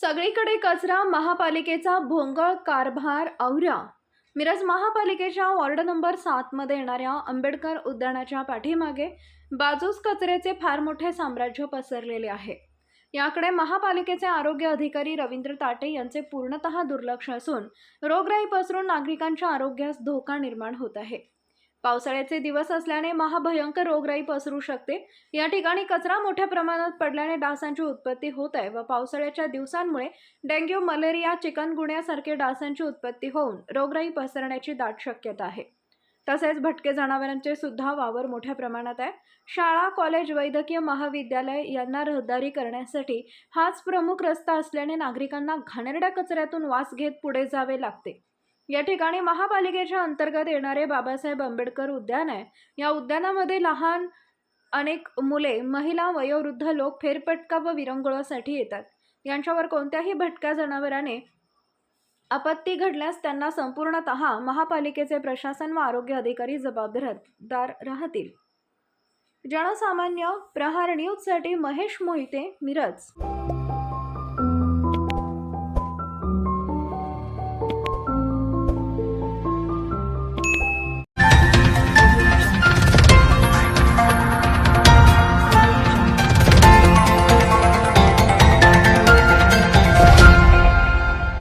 सगळीकडे कचरा महापालिकेचा भोंगळ कारभार आवरा. मिरज महापालिकेच्या वॉर्ड नंबर सातमध्ये येणाऱ्या आंबेडकर उद्यानाच्या पाठीमागे बाजूस कचऱ्याचे फार मोठे साम्राज्य पसरलेले आहे. याकडे महापालिकेचे आरोग्य अधिकारी रवींद्र ताटे यांचे पूर्णतः दुर्लक्ष असून रोगराई पसरून नागरिकांच्या आरोग्यास धोका निर्माण होत आहे. पावसाळ्याचे दिवस असल्याने महाभयंकर रोगराई पसरू शकते. या ठिकाणी कचरा मोठ्या प्रमाणात पडल्याने डासांची उत्पत्ती होत आहे व पावसाळ्याच्या दिवसांमुळे डेंग्यू मलेरिया चिकनगुण्यासारखे डासांची उत्पत्ती होऊन रोगराई पसरण्याची दाट शक्यता आहे. तसेच भटके जनावरांचे सुद्धा वावर मोठ्या प्रमाणात आहे. शाळा कॉलेज वैद्यकीय महाविद्यालय यांना रहदारी करण्यासाठी हाच प्रमुख रस्ता असल्याने नागरिकांना घाणेरड्या कचऱ्यातून वास घेत पुढे जावे लागते. या ठिकाणी महापालिकेच्या अंतर्गत येणारे बाबासाहेब आंबेडकर उद्यान आहे या उद्यानामध्ये लहान अनेक मुले महिला वयोवृद्ध लोक फेरपटका व विरंगुळासाठी येतात. यांच्यावर कोणत्याही भटक्या जनावराने आपत्ती घडल्यास त्यांना संपूर्णत महापालिकेचे प्रशासन व आरोग्य अधिकारी जबाबदार राहतील. जनसामान्य प्रहार न्यूजसाठी महेश मोहिते मिरज.